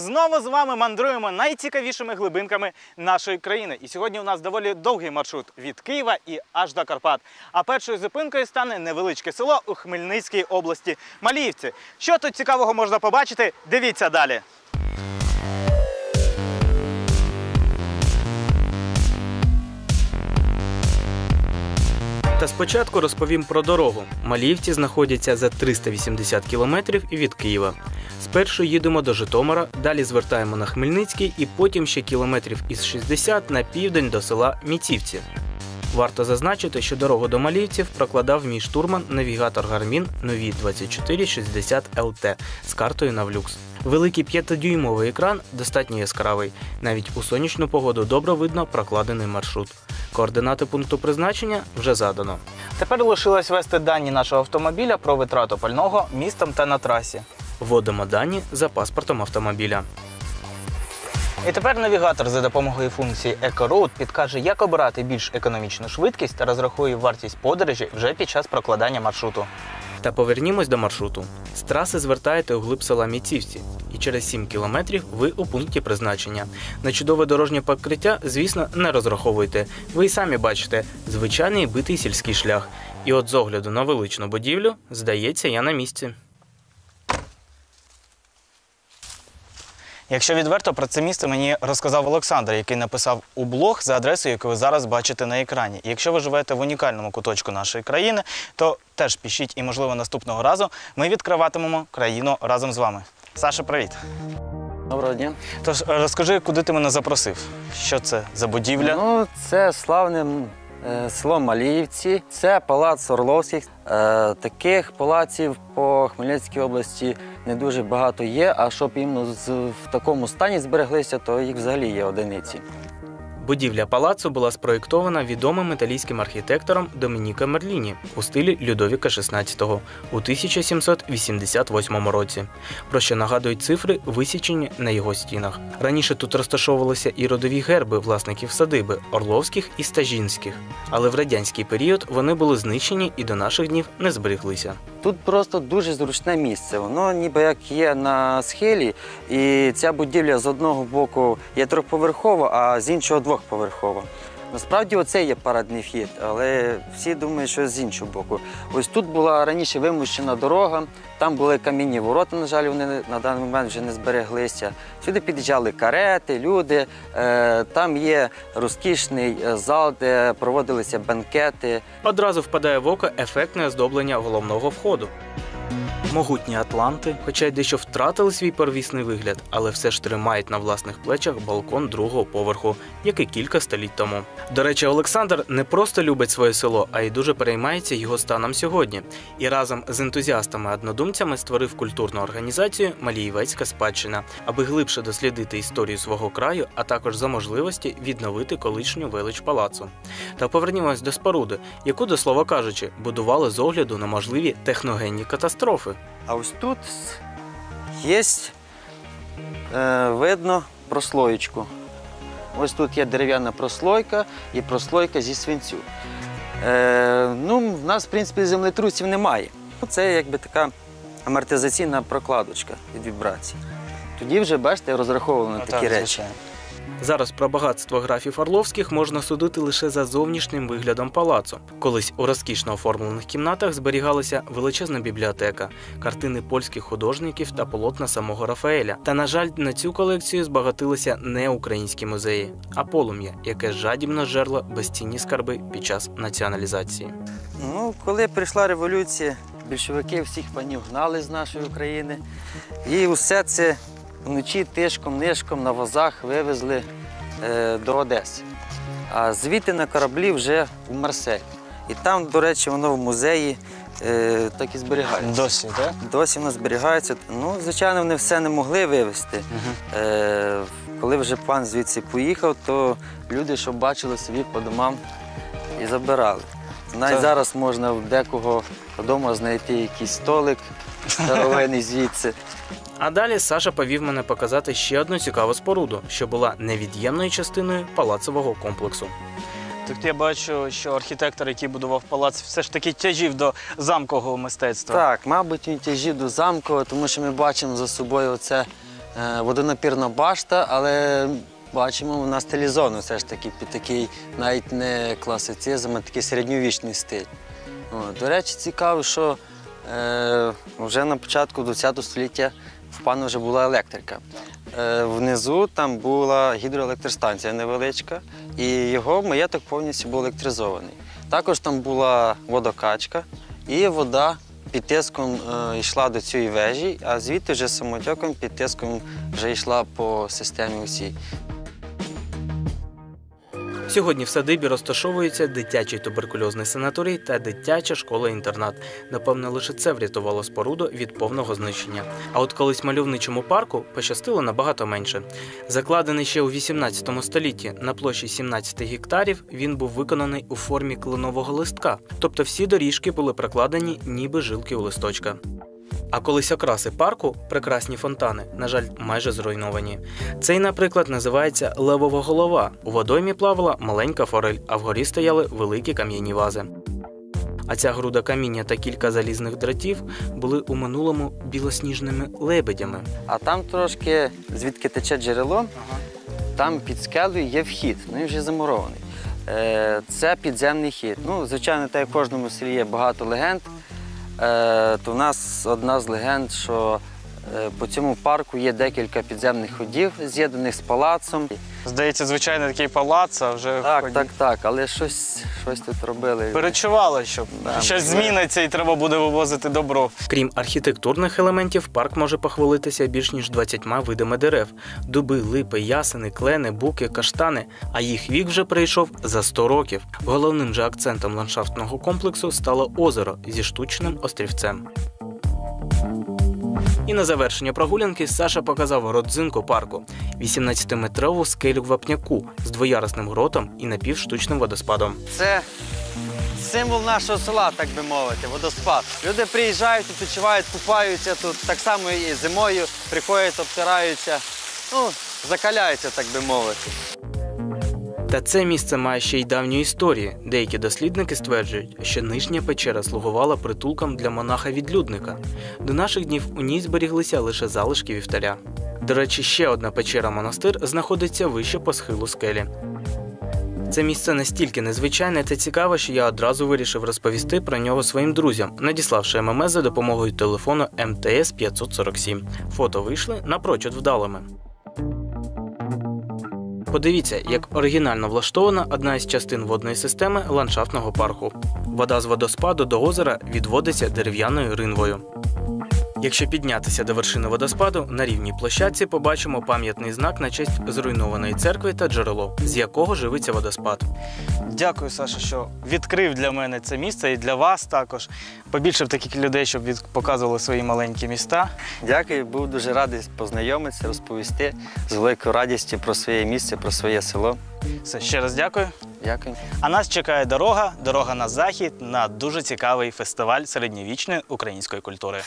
Знову з вами мандруємо найцікавішими глибинками нашої країни. І сьогодні у нас доволі довгий маршрут від Києва і аж до Карпат. А першою зупинкою стане невеличке село у Хмельницькій області Маліївці. Що тут цікавого можна побачити? Дивіться далі. Та спочатку розповім про дорогу. Маліївці знаходяться за 380 кілометрів від Києва. Спершу їдемо до Житомира, далі звертаємо на Хмельницький і потім ще кілометрів із 60 на південь до села Міцівці. Варто зазначити, що дорогу до Маліївців прокладав мій штурман навігатор Гармін нові 2460 LT з картою Навлюкс. Великий 5-дюймовий екран достатньо яскравий. Навіть у сонячну погоду добре видно прокладений маршрут. Координати пункту призначення вже задано. Тепер лишилось ввести дані нашого автомобіля про витрату пального містом та на трасі. Вводимо дані за паспортом автомобіля. І тепер навігатор за допомогою функції EcoRoute підкаже, як обирати більш економічну швидкість та розрахує вартість подорожі вже під час прокладання маршруту. Та повернімось до маршруту. З траси звертаєте у глиб села Міцівці, і через 7 кілометрів ви у пункті призначення. На чудове дорожнє покриття, звісно, не розраховуйте. Ви й самі бачите звичайний битий сільський шлях. І от з огляду на величну будівлю, здається, я на місці. Якщо відверто про це місце мені розказав Олександр, який написав у блог за адресою, яку ви зараз бачите на екрані. І якщо ви живете в унікальному куточку нашої країни, то теж пишіть і, можливо, наступного разу ми відкриватимемо країну разом з вами. Саша, привіт. Доброго дня. Тож розкажи, куди ти мене запросив? Що це за будівля? Ну, це славне е, село Маліївці, це палац Орловських. Е, таких палаців по Хмельницькій області не дуже багато є, а щоб іменно в такому стані збереглися, то їх взагалі є одиниці. Будівля палацу була спроєктована відомим італійським архітектором Домініко Мерліні у стилі Людовіка XVI у 1788 році, про що нагадують цифри, висічені на його стінах. Раніше тут розташовувалися і родові герби власників садиби Орловських і Стажінських, але в радянський період вони були знищені і до наших днів не збереглися. Тут просто дуже зручне місце. Воно ніби як є на схилі, і ця будівля з одного боку є трьохповерхова, а з іншого двохповерхова. Насправді оце є парадний вхід, але всі думають, що з іншого боку. Ось тут була раніше вимущена дорога, там були камінні ворота, на жаль, вони на даний момент вже не збереглися. Сюди під'їжджали карети, люди. Е, Там є розкішний е, зал, де проводилися бенкети. Одразу впадає в око ефектне оздоблення головного входу. Могутні атланти, хоча й дещо втратили свій первісний вигляд, але все ж тримають на власних плечах балкон другого поверху, як і кілька століть тому. До речі, Олександр не просто любить своє село, а й дуже переймається його станом сьогодні. І разом з ентузіастами-однодумцями створив культурну організацію Маліївецька спадщина, аби глибше дослідити історію свого краю, а також за можливості відновити колишню велич палацу. Та повернімось до споруди, яку, до слова кажучи, будували з огляду на можливі техногенні катастрофи. А ось тут є е, видно прослоєчку. Ось тут є дерев'яна прослойка і прослойка зі свинцю. Е, ну, в нас, в принципі, землетрусів немає. Це якби така амортизаційна прокладочка від вібрацій. Тоді вже, бачите, розраховували на такі речі. Зараз про багатство графів Орловських можна судити лише за зовнішнім виглядом палацу. Колись у розкішно оформлених кімнатах зберігалася величезна бібліотека, картини польських художників та полотна самого Рафаеля. Та, на жаль, на цю колекцію збагатилися не українські музеї, а полум'я, яке жадібно жерло безцінні скарби під час націоналізації. Ну, коли прийшла революція, більшовики всіх панів гнали з нашої України. І усе це вночі тишком, нишком на возах вивезли е, до Одеси. А звідти на кораблі вже в Марсель. І там, до речі, воно в музеї е, так і зберігається. Досі, так? Досі воно зберігається. Ну, звичайно, вони все не могли вивезти. Е, коли вже пан звідси поїхав, то люди, щоб бачили собі по домам і забирали. Навіть Це- зараз можна в декого вдома знайти якийсь столик старовинний звідси. А далі Саша повів мене показати ще одну цікаву споруду, що була невід'ємною частиною палацового комплексу. Тут я бачу, що архітектор, який будував палац, все ж таки тяжів до замкового мистецтва. Так, мабуть, він тяжів до замку, тому що ми бачимо за собою оце е, водонапірна башта, але бачимо, вона стилізована все ж таки під такий навіть не класицизм, а такий середньовічний стиль. О, до речі, цікаво, що е, вже на початку ХХ століття в пана вже була електрика. Е, внизу там була гідроелектростанція невеличка, і його маєток повністю був електризований. Також там була водокачка, і вода під тиском е, йшла до цієї вежі, а звідти вже самотеком під тиском вже йшла по системі усій. Сьогодні в садибі розташовується дитячий туберкульозний санаторій та дитяча школа-інтернат. Напевно, лише це врятувало споруду від повного знищення. А от колись мальовничому парку пощастило набагато менше. Закладений ще у 18 столітті на площі 17 гектарів, він був виконаний у формі кленового листка, тобто всі доріжки були прокладені ніби жилки у листочка. А колись окраси парку прекрасні фонтани, на жаль, майже зруйновані. Цей, наприклад, називається левова голова. У водоймі плавала маленька форель, а вгорі стояли великі кам'яні вази. А ця груда каміння та кілька залізних дратів були у минулому білосніжними лебедями. А там трошки, звідки тече джерело, там під скелею є вхід, ну він вже замурований. Е, Це підземний хід. Ну, звичайно, так як в кожному селі є багато легенд. Е, То в нас одна з легенд, що по цьому парку є декілька підземних ходів, з'єднаних з палацом. Здається, звичайно, такий палац, а вже Так, ході- так, так, але щось, щось тут робили. перечували, що Да, щось можливо. зміниться і треба буде вивозити добро. Крім архітектурних елементів, парк може похвалитися більш ніж 20 видами дерев: дуби, липи, ясени, клени, буки, каштани. А їх вік вже прийшов за 100 років. Головним же акцентом ландшафтного комплексу стало озеро зі штучним острівцем. І на завершення прогулянки Саша показав родзинку парку 18-метрову скелю вапняку з двоярусним гротом і напівштучним водоспадом. Це символ нашого села, так би мовити, водоспад. Люди приїжджають, відпочивають, купаються тут. Так само і зимою приходять, обтираються, ну, закаляються, так би мовити. Та це місце має ще й давню історію. Деякі дослідники стверджують, що нижня печера слугувала притулком для монаха-відлюдника. До наших днів у ній зберіглися лише залишки вівтаря. До речі, ще одна печера-монастир знаходиться вище по схилу скелі. Це місце настільки незвичайне та цікаве, що я одразу вирішив розповісти про нього своїм друзям, надіславши ММС за допомогою телефону МТС 547. Фото вийшли напрочуд вдалими. Подивіться, як оригінально влаштована одна із частин водної системи ландшафтного парку. Вода з водоспаду до озера відводиться дерев'яною ринвою. Якщо піднятися до вершини водоспаду, на рівній площадці побачимо пам'ятний знак на честь зруйнованої церкви та джерело, з якого живиться водоспад. Дякую, Саша, що відкрив для мене це місце і для вас також. Побільше б таких людей, щоб від... показували свої маленькі міста. Дякую, був дуже радий познайомитися, розповісти з великою радістю про своє місце, про своє село. Все, ще раз дякую. Дякую. А нас чекає дорога, дорога на захід на дуже цікавий фестиваль середньовічної української культури.